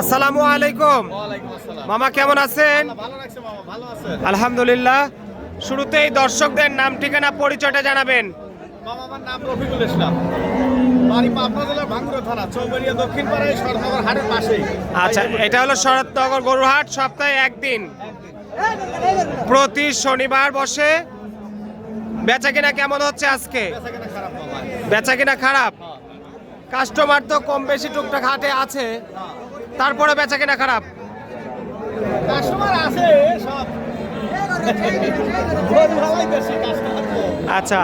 আসসালামু আলাইকুম। মামা কেমন আছেন? আলহামদুলিল্লাহ। শুরুতেই দর্শকদের নাম ঠিকানা পরিচয়টা জানাবেন। আমার নাম রফিকুল ইসলাম। বাড়ি পাবনা জেলার ভাঙ্গুরা থানা চৌবাড়িয়া দক্ষিণ পাড়ায় হাটের পাশেই। আচ্ছা এটা হলো শরৎনগর গরুহাট সপ্তাহে একদিন। প্রতি শনিবার বসে। বেচা কিনা কেমন হচ্ছে আজকে? বেচা কিনা খারাপ? কাস্টমার তো কম বেশি টুকটাক হাটে আছে। তারপরে বেচা কেনা খারাপ। আচ্ছা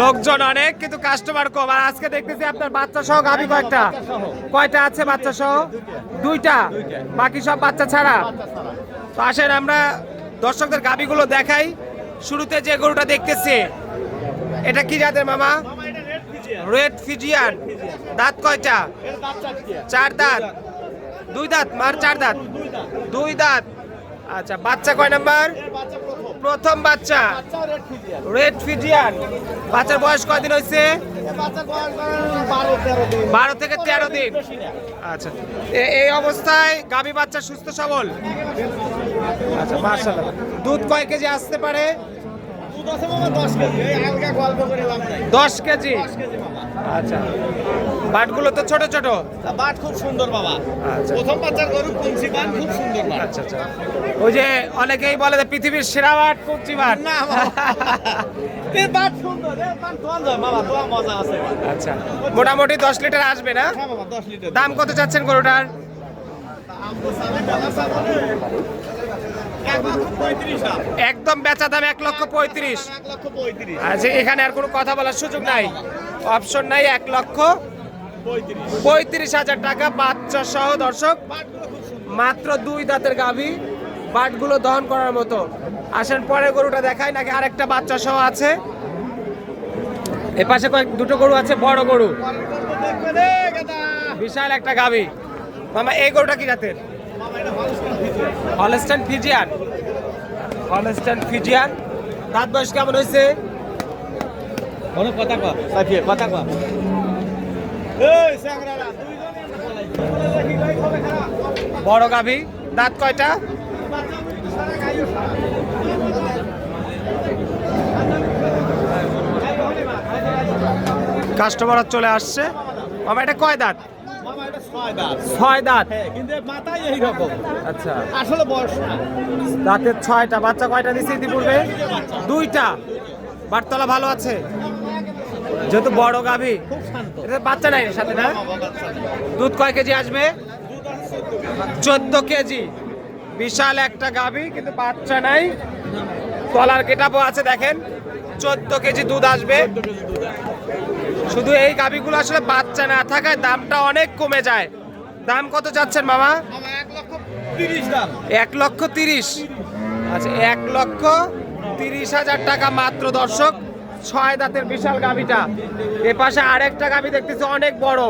লোকজন অনেক কিন্তু কাস্টমার কম। আর আজকে দেখতেছি আপনার বাচ্চা সহ গাভি কয়েকটা কয়টা আছে বাচ্চা সহ? দুইটা? বাকি সব বাচ্চা ছাড়া? তো আসেন আমরা দর্শকদের গাভিগুলো দেখাই। শুরুতে যে গরুটা দেখতেছি এটা কি জাতের মামা? Red Friesian. দাঁত কয়টা? চার দাঁত। দুই দাঁত, মার চার দাঁত। দুই দাঁত। আচ্ছা বাচ্চা কয় নাম্বার? প্রথম বাচ্চা। Red Friesian. বাচ্চার বয়স কয়দিন হয়েছে? বারো থেকে তেরো দিন। আচ্ছা এই অবস্থায় গাভী বাচ্চা সুস্থ সবল? আচ্ছা মার্শাল্লাহ দুধ কয় কেজি আসতে পারে? দশ কেজি। আচ্ছা। বাটগুলো তো ছোট ছোট? বাট খুব সুন্দর বাবা। আচ্ছা। প্রথম বাচ্চার গরু কুঞ্চি বান খুব সুন্দর বাট। আচ্ছা আচ্ছা। ওই যে অনেকেই বলে যে পৃথিবীর সেরা বাট কুচি বাট। না বাট সুন্দর বাট মজা আছে। আচ্ছা। মোটামুটি দশ লিটার আসবে না? হ্যাঁ বাবা দশ লিটার। দাম কত চাচ্ছেন গরুটার? একদম বেচা দাম এক লক্ষ পঁয়ত্রিশ। আচ্ছা এখানে আর কোনো কথা বলার সুযোগ নাই। অপশন নাই, এক লক্ষ পঁয়ত্রিশ হাজার টাকা বাচ্চা সহ দর্শক। মাত্র দুই দাঁতের গাভী, বাটগুলো দহন করার মতো। আসেন পরে গরুটা দেখাই, নাকি আরেকটা বাচ্চা সহ আছে। এ পাশে কয়েক, দুটো গরু আছে, বড় গরু। বিশাল একটা গাভী। মামা, এই গরুটা কি জাতের? Holstein Friesian. Holstein Friesian. দাঁত বয়স কেমন হয়েছে? কোনো কথা কর সাথে কথা খারাপ। বড় গাভী দাঁত কয়টা? কাস্টমার চলে আসছে। মামা এটা কয় দাঁত? ছয় দাঁত। হ্যাঁ কিন্তু মাথায় এই রকম আচ্ছা। আসলে বয়স দাঁতের ছয়টা বাচ্চা কয়টা দিছে ইতিপূর্বে দুইটা। বাটতলা ভালো আছে? যেহেতু বড় গাভী। বাচ্চা নাই সাথে না। দুধ কয় কেজি আসবে? চোদ্দ কেজি। বিশাল একটা গাভী কিন্তু বাচ্চা নাই। তলার কেটাপো আছে দেখেন। চোদ্দ কেজি দুধ আসবে। শুধু এই গাভীগুলো আসলে বাচ্চা না থাকায় দামটা অনেক কমে যায়। দাম কত চাচ্ছেন মামা? এক লক্ষ তিরিশ। আচ্ছা এক লক্ষ তিরিশ হাজার টাকা মাত্র দর্শক। ছয় দাঁতের বিশাল গাভীটা এ পাশে আরেকটা গাভী দেখতেছি, অনেক বড়।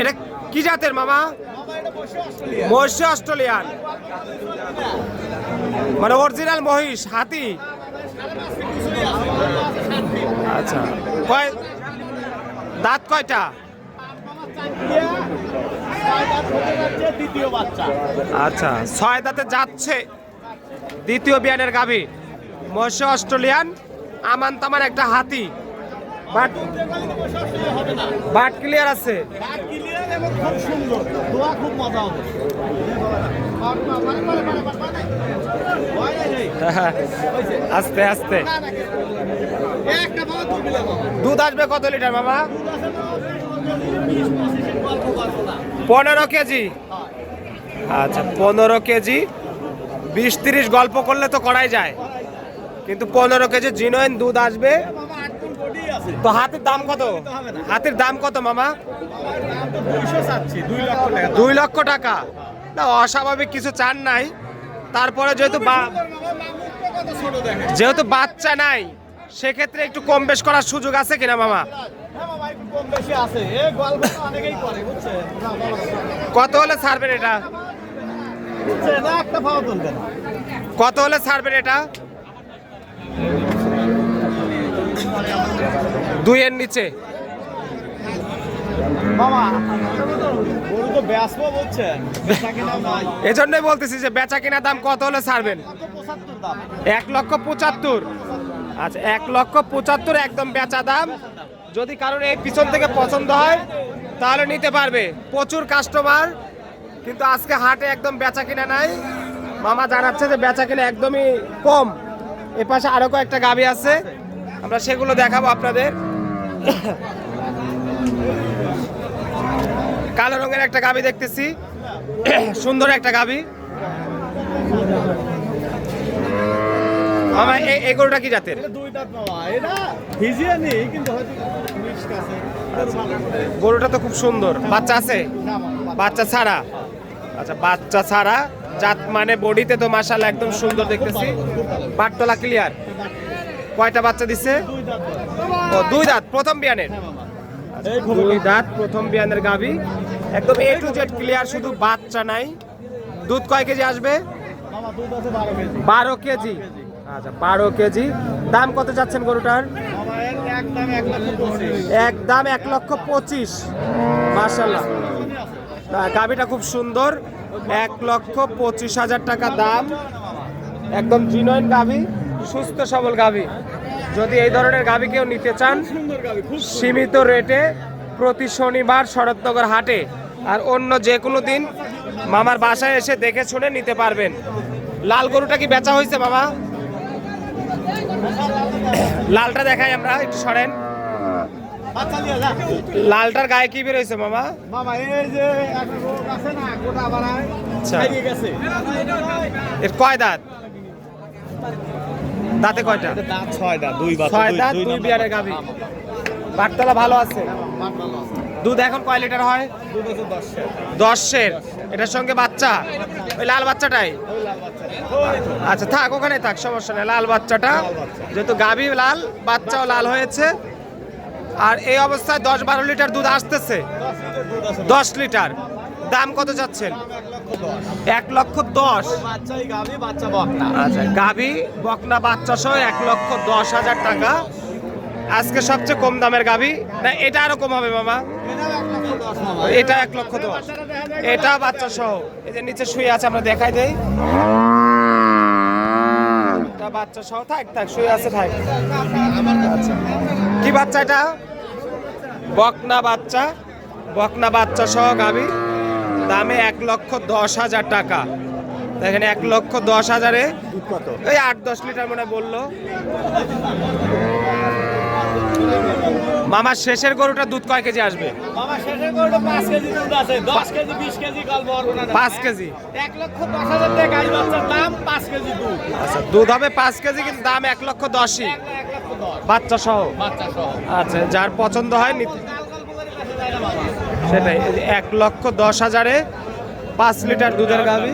এটা কি জাতের মামা? মহিষ অস্ট্রেলিয়ান। মানে অরিজিনাল মহিষ, হাতি। আচ্ছা কয় দাঁত কয়টা আচ্ছা ছয় দাঁতে যাচ্ছে দ্বিতীয় বিয়ানের গাভী মহিষ অস্ট্রেলিয়ান আমান তামান একটা হাতি বাট বাট ক্লিয়ার আছে বাট ক্লিয়ার এবং খুব সুন্দর দোয়া খুব মজা হবে। ভয় নাই রে। হয়েছে। আস্তে আস্তে দুধ বাবা। আসবে কত লিটার না। পনেরো কেজি। আচ্ছা পনেরো কেজি। বিশ তিরিশ গল্প করলে তো করাই যায়। কিন্তু পনেরো কেজি জিনোইন দুধ আসবে। বাবা তো হাতের দাম কত? হাতের দাম কত মামা? দুই লক্ষ টাকা। না অস্বাভাবিক কিছু চান নাই। তারপরে যেহেতু বাবা, যেহেতু বাচ্চা নাই সেক্ষেত্রে একটু কম বেশ করার সুযোগ আছে কিনা, মামা। কত হলে ছাড়বেন এটা? কত হলে ছাড়বেন এটা? দুইয়ের নিচে। এজন্যই বলতেছি যে বেচা কিনা দাম কত হলে ছাড়বেন? এক লক্ষ পঁচাত্তর। আচ্ছা এক লক্ষ পঁচাত্তর একদম বেচা দাম। যদি কারোর এই পিছন থেকে পছন্দ হয়, তাহলে নিতে পারবে। প্রচুর কাস্টমার কিন্তু আজকে হাটে একদম বেচা কিনা নাই। মামা জানাচ্ছে যে বেচা কিনা একদমই কম। এ পাশে আরও কয়েকটা গাবি আছে। আমরা সেগুলো দেখাবো আপনাদের। কালো রঙের একটা গাবি দেখতেছি। সুন্দর একটা গাবি। মামা এই গরুটা কি জাতের? গরুটা তো খুব সুন্দর। বাচ্চা আছে? বাচ্চা ছাড়া? আচ্ছা বাচ্চা ছাড়া। জাত মানে বডিতে তো মাশাআল্লাহ একদম সুন্দর দেখতেছি। বাটতলা ক্লিয়ার কয়টা বাচ্চা দিছে? দুই দাঁত ও দুই দাঁত প্রথম বিয়ানের? হ্যাঁ দুই দাঁত প্রথম বিয়ানের গাবি একদম এ টু জেড ক্লিয়ার শুধু বাচ্চা নাই। দুধ কয় কেজি আসবে? বারো কেজি। আচ্ছা বারো কেজি। দাম কত যাচ্ছেন গরুটার? একদম এক লক্ষ পঁচিশ। মার্শাল্লাহ গাবিটা খুব সুন্দর। এক লক্ষ পঁচিশ হাজার টাকা দাম। একদম জিনয়ন গাভি, সুস্থ সবল গাভি। যদি এই ধরনের গাভি কেউ নিতে চান, সীমিত রেটে প্রতি শনিবার শরৎনগর হাটে আর অন্য যে কোনো দিন মামার বাসায় এসে দেখে শুনে নিতে পারবেন। লাল গরুটা কি বেচা হয়েছে, মামা? লালটা দেখাই আমরা একটু সরেন। লালটার গায়ে কি বেরোয়েছে মামা? মামা এই যে আছে না গোটা বাড়ায় আচ্ছা। গেছে। এর কয় দাঁত? দাঁতে কয়টা? দাঁত ছয় দাঁত দুই বাচ্চা ছয় দুই- দাঁত দুই দুই নম্বর। বাটতলা ভালো আছে। দুধ এখন কয় লিটার হয়? দুই বছর দশ দশের। এটার সঙ্গে বাচ্চা? ওই লাল বাচ্চাটাই। আচ্ছা থাক ওখানে থাক, সমস্যা নেই, লাল বাচ্চাটা। যেহেতু গাভী লাল, বাচ্চাও লাল হয়েছে। আর এই অবস্থায় দশ বারো লিটার দুধ আসতেছে। দশ লিটার। দাম কত যাচ্ছেন? এক লক্ষ দশ। আচ্ছা গাভী, বকনা, বাচ্চা সহ এক লক্ষ দশ হাজার টাকা। আজকে সবচেয়ে কম দামের গাভী না এটা আরও কম হবে মামা। এটা এক লক্ষ দশ। এটা বাচ্চা সহ। এই যে নিচে শুয়ে আছে আমরা দেখাই দেই। এটা বাচ্চা সহ। থাক থাক শুয়ে আছে থাক। আচ্ছা। কি বাচ্চা এটা? বকনা বাচ্চা। বকনা বাচ্চা সহ গাবি। দামে এক লক্ষ দশ হাজার টাকা। দেখেন এক লক্ষ দশ হাজারে কত? ওই আট দশ লিটার মনে বলল। মামার শেষের গরুটা দুধ কয় কেজি আসবে? মামা শেষের গরুটা পাঁচ কেজি দুধ আছে দশ কেজি বিশ কেজি কাল বরগুনা পাঁচ কেজি। এক লক্ষ দশ হাজার টাকা বাচ্চার দাম পাঁচ কেজি দুধ। আচ্ছা দুধ হবে পাঁচ কেজি কিন্তু দাম এক লক্ষ দশই। এক এক লক্ষ দশ। বাচ্চা সহ? বাচ্চা সহ। আচ্ছা যার পছন্দ হয় নিতে মামা। সেটাই এক লক্ষ দশ হাজারে পাঁচ লিটার দুধের গাভি।